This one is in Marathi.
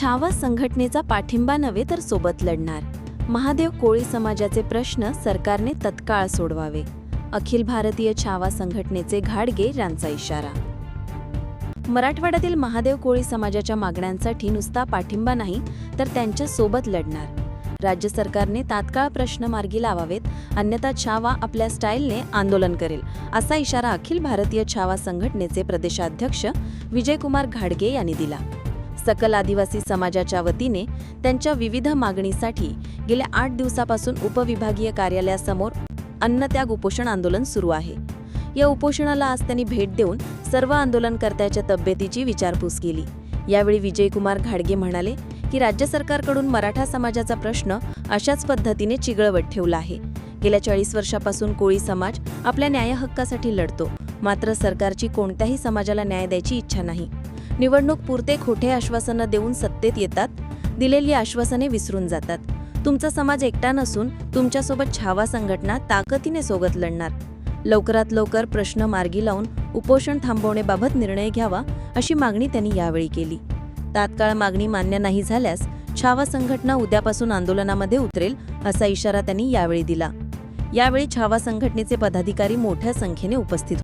छावा संघटनेचा पाठिंबा नव्हे तर सोबत लढणार. महादेव कोळी समाजाचे प्रश्न सरकारने तत्काळ सोडवावे. अखिल भारतीय छावा संघटनेचे घाडगे यांचा इशारा. मराठवाड्यातील महादेव कोळी समाजाच्या मागण्यांसाठी नुसता पाठिंबा नाही तर त्यांच्यासोबत लढणार. राज्य सरकारने तात्काळ प्रश्न मार्गी लावावेत अन्यथा छावा आपल्या स्टाईलने आंदोलन करेल असा इशारा अखिल भारतीय छावा संघटनेचे प्रदेशाध्यक्ष विजयकुमार घाडगे यांनी दिला. सकल आदिवासी समाजाच्या वतीने त्यांच्या विविध मागणीसाठी गेल्या आठ दिवसापासून उपविभागीय कार्यालयासमोर अन्नत्याग उपोषण आंदोलन सुरू आहे. या उपोषणाला आज त्यांनी भेट देऊन सर्व आंदोलनकर्त्याच्या तब्येतीची विचारपूस केली. यावेळी विजयकुमार घाडगे म्हणाले की राज्य सरकारकडून मराठा समाजाचा प्रश्न अशाच पद्धतीने चिगळवट ठेवला आहे. गेल्या चाळीस वर्षापासून कोळी समाज आपल्या न्याय हक्कासाठी लढतो. मात्र सरकारची कोणत्याही समाजाला न्याय द्यायची इच्छा नाही. निवडणूक पुरते खोटे आश्वासनं देऊन सत्तेत येतात दिलेली आश्वासने विसरून जातात. तुमचा समाज एकटा नसून तुमच्यासोबत छावा संघटना ताकदीने सोबत लढणार. लवकरात लवकर प्रश्न मार्गी लावून उपोषण थांबवण्याबाबत निर्णय घ्यावा अशी मागणी त्यांनी यावेळी केली. तात्काळ मागणी मान्य नाही झाल्यास छावा संघटना उद्यापासून आंदोलनामध्ये उतरेल असा इशारा त्यांनी यावेळी दिला. यावेळी छावा संघटनेचे पदाधिकारी मोठ्या संख्येने उपस्थित